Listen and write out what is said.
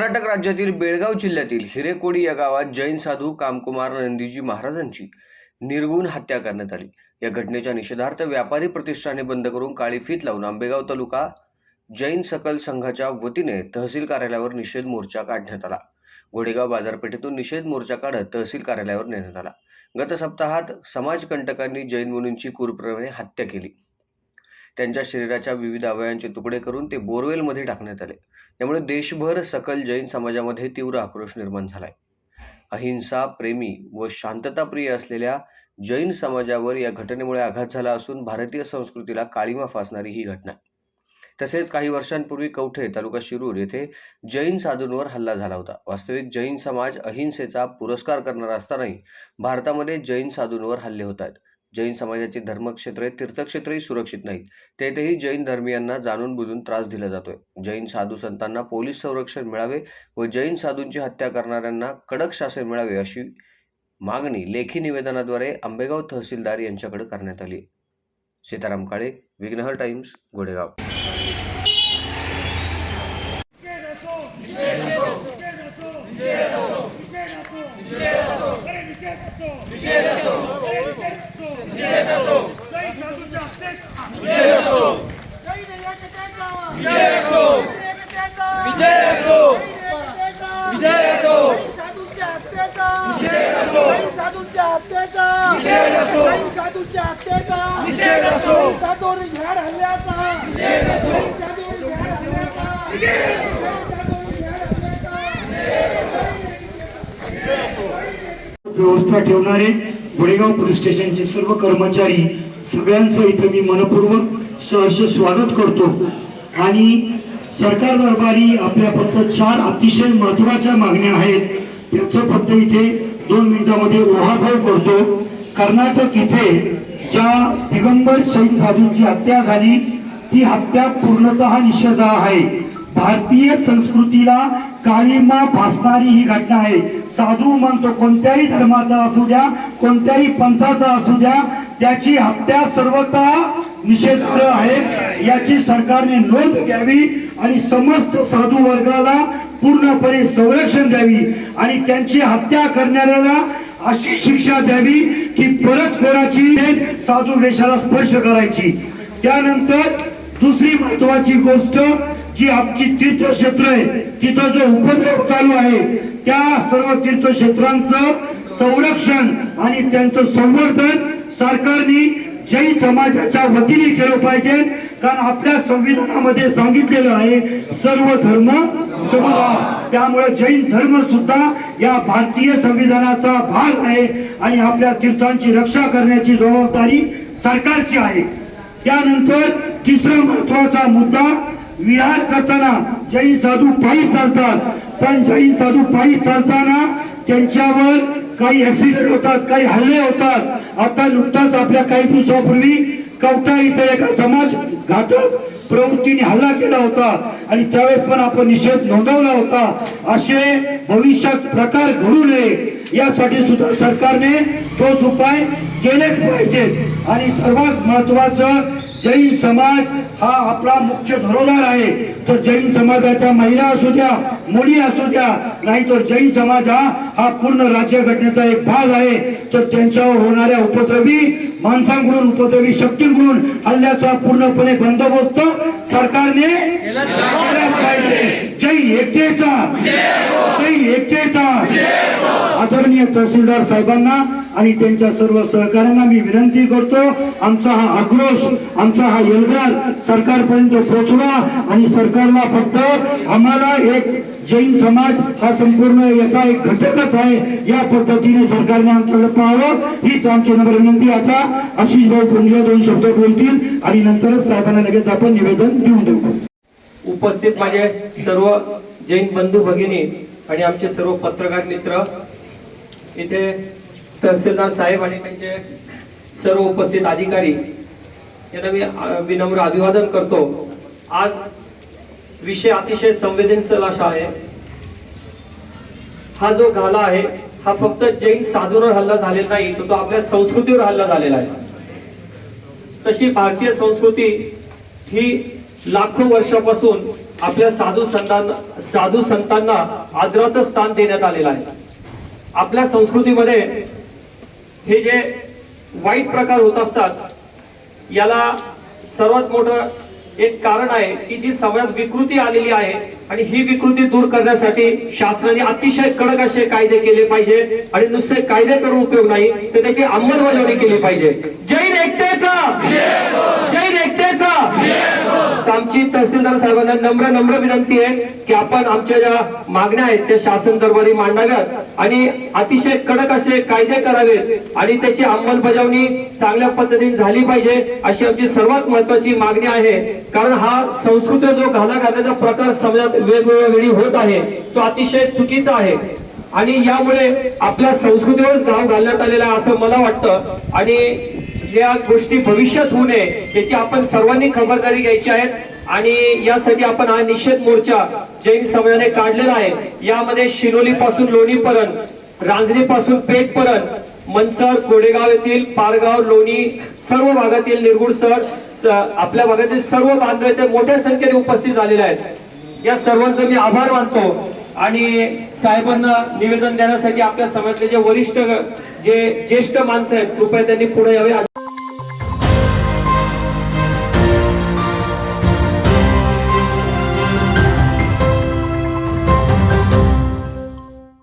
कर्नाटक राज्यातील बेळगाव जिल्ह्यातील हिरेकोडी या गावात जैन साधू कामकुमार नंदीजी महाराजांची निर्गुण हत्या करण्यात आली. या घटनेच्या निषेधार्थ व्यापारी प्रतिष्ठाने बंद करून काळी फीत लावून आंबेगाव तालुका जैन सकल संघाच्या वतीने तहसील कार्यालयावर निषेध मोर्चा काढण्यात आला. घोडेगाव बाजारपेठेतून निषेध मोर्चा काढत तहसील कार्यालयावर नेण्यात आला. गत सप्ताहात समाजकंटकांनी जैन मुनींची क्रूरप्रमाणे हत्या केली. त्यांच्या शरीराच्या विविध अवयवांचे तुकडे करून ते बोरवेलमध्ये टाकण्यात आले. त्यामुळे देशभर सकल जैन समाजामध्ये तीव्र आक्रोश निर्माण झालाय. अहिंसा प्रेमी व शांतताप्रिय असलेल्या जैन समाजावर या घटनेमुळे आघात झाला असून भारतीय संस्कृतीला काळीमा फासणारी ही घटना. तसेच काही वर्षांपूर्वी कवठे तालुका शिरूर येथे जैन साधूंवर हल्ला झाला होता. वास्तविक जैन समाज अहिंसेचा पुरस्कार करणारा असतानाही भारतामध्ये जैन साधूंवर हल्ले होत आहेत. जैन समाजाची धर्मक्षेत्रे तीर्थक्षेत्रही सुरक्षित नाहीत. तेथेही जैन धर्मियांना जाणून बुजून त्रास दिला जातोय. जैन साधू संतांना पोलीस संरक्षण मिळावे व जैन साधूंची हत्या करणाऱ्यांना कडक शासन मिळावे अशी मागणी लेखी निवेदनाद्वारे आंबेगाव तहसीलदार यांच्याकडे करण्यात आली. सीताराम काळे विघ्नहर टाइम्स गोडेगाव विजय असो विजय असो साधूंच्या हत्येचा साधूंच्या हत्येचा. साधूंच्या हत्येचा. निषेध असो. साधूर झाड हल्ल्याचा. साधूर झाड हल्ल्याचा. साधूर झाड हल्ल्याचा. व्यवस्था ठेवणारे गुडेगाव पोलीस स्टेशनचे सर्व कर्मचारी सगळ्यांचं इथं मी मनपूर्वक सहर्ष स्वागत करतो. आणि सरकार दरबारी आपल्या फक्त चार अतिशय महत्त्वाच्या मागण्या आहेत. त्याचं फक्त इथे दोन मिनिटांमध्ये उहापोह करतो. कर्नाटक इथे ज्या दिगंबर शहीद साधूंची हत्या झाली ती हत्या पूर्णतः निषेध आहे. भारतीय संस्कृतीला काळीमा फासणारी ही घटना आहे. साधू म्हणतो कोणत्याही धर्माचा असू द्या कोणत्याही पंथाचा असू द्या त्याची हत्या सर्वता निषेधार्ह आहे. याची सरकारने नोंद घ्यावी आणि समस्त साधू वर्गाला पूर्णपणे संरक्षण द्यावी आणि त्यांची हत्या करणाऱ्याला अशी शिक्षा द्यावी की परत कोणाची साधू वेशाला स्पर्श करायची. त्यानंतर दुसरी महत्वाची गोष्ट जी आमची तीर्थक्षेत्र आहे तिथं जो उपद्रव चालू आहे त्या सर्व तीर्थक्षेत्रांचं संरक्षण आणि त्यांचं संवर्धन सरकारने जैन समाजाच्या वतीने केलं पाहिजे. कारण आपल्या संविधानामध्ये सांगितलेलं आहे सर्व धर्म समभाव. त्यामुळे जैन धर्म सुद्धा या भारतीय संविधानाचा भाग आहे आणि आपल्या तीर्थांची रक्षा करण्याची जबाबदारी सरकारची आहे. त्यानंतर तिसरा महत्त्वाचा मुद्दा विहार करताना जैन साधू पायी चालतात. पण जैन साधू पायी चालताना त्यांच्यावर काही ऍक्सिडेंट होतात काही हल्ले होतात. आता नुकताच आपल्या काही दिवसापूर्वी कवता इथे एका समाज घातक प्रवृत्तीने हल्ला केला होता. आणि त्यावेळेस पण आपण निषेध नोंदवला होता. असे भविष्यात प्रकार घडू नये. यासाठी सुद्धा सरकारने ठोस उपाय केलेच पाहिजेत. आणि सर्वात महत्वाचं जैन समाज हा आपला मुख्य धरोहर आहे. तर जैन समाजाच्या महिला असू द्या मुली असू द्या नाहीतर जैन समाज हा हा पूर्ण राज्य घटनेचा एक भाग आहे. तर त्यांच्यावर होणाऱ्या उपद्रवी माणसांकडून उपद्रवी शक्तींकडून हल्ल्याचा पूर्णपणे बंदोबस्त सरकारने केलाच पाहिजे. जैन एकतेचा. जैन एकतेचा. आदरणीय तहसीलदार साहेबांना आणि त्यांच्या सर्व सहकाऱ्यांना मी विनंती करतो आमचा हा आक्रोश आमचा हा योगदान सरकारपर्यंत पोहोचवा आणि सरकारला फक्त आम्हाला एक जैन समाज हा संपूर्ण याचा एक घटकच आहे या पद्धतीने सरकारने आमच्याकडे पाहावं हीच आमची नम्र विनंती. आता आशिष भाऊ पुंजे दोन शब्द बोलतील आणि नंतरच साहेबांना लगेच आपण निवेदन देऊन देऊ. उपस्थित माझे सर्व जैन बंधू भगिनी आणि आमचे सर्व पत्रकार मित्र इथे तहसीलदार साहेब आणि त्यांचे सर्व उपस्थित अधिकारी यांना मी विनम्र अभिवादन करतो. आज विषय अतिशय संवेदनशील असा आहे. हा जो घाला आहे हा फक्त जैन साधूंवर हल्ला झालेला नाही तर तो आपल्या संस्कृतीवर हल्ला झालेला आहे. तशी भारतीय संस्कृती ही लाखो वर्षापासून आपल्या साधू संतांना साधू संतांना आदराचं स्थान देण्यात आलेलं आहे. आपल्या संस्कृतीमध्ये हे जे वाईट प्रकार होत असतात याला सर्वात मोठं एक कारण आहे की जी समाजात विकृती आलेली आहे आणि ही विकृती दूर करण्यासाठी शासनाने अतिशय कडक असे कायदे केले पाहिजे आणि नुसते कायदे करून उपयोग नाही तर त्याची अंमलबजावणी केली पाहिजे. जैन एकतेचा! जैन एकतेचा! आमची तहसीलदार साहेबांना नम्र नम्र विनंती आहे की आपण आमच्या ज्या मागण्या आहेत त्या शासन दरबारी मांडाव्यात आणि अतिशय कडक असे कायदे करावेत आणि त्याची अंमलबजावणी चांगल्या पद्धतीने झाली पाहिजे अशी आमची सर्वात महत्वाची मागणी आहे. कारण हा संस्कृत जो घाला घालण्याचा प्रकार समाजात वेगवेगळ्या वेळी होत आहे तो अतिशय चुकीचा आहे. आणि यामुळे आपल्या संस्कृतीवरच घाव घालण्यात आलेला आहे असं मला वाटतं. आणि या गोष्टी भविष्यात होऊ नये याची आपण सर्वांनी खबरदारी घ्यायची आहे. आणि यासाठी आपण हा निषेध मोर्चा जैन समाजाने काढलेला आहे. यामध्ये शिरोली पासून लोणी पर्यंत रांजणी पासून पेठ पर्यंत मनसर कोडेगाव येथील पारगाव लोणी सर्व भागातील निर्गुण सर आपल्या भागातील सर्व बांधव येथे मोठ्या संख्येने उपस्थित झालेले आहेत. या सर्वांचा मी आभार मानतो. आणि साहेबांना निवेदन देण्यासाठी आपल्या समाजातले जे वरिष्ठ जे ज्येष्ठ माणसं आहेत कृपया त्यांनी पुढे यावे.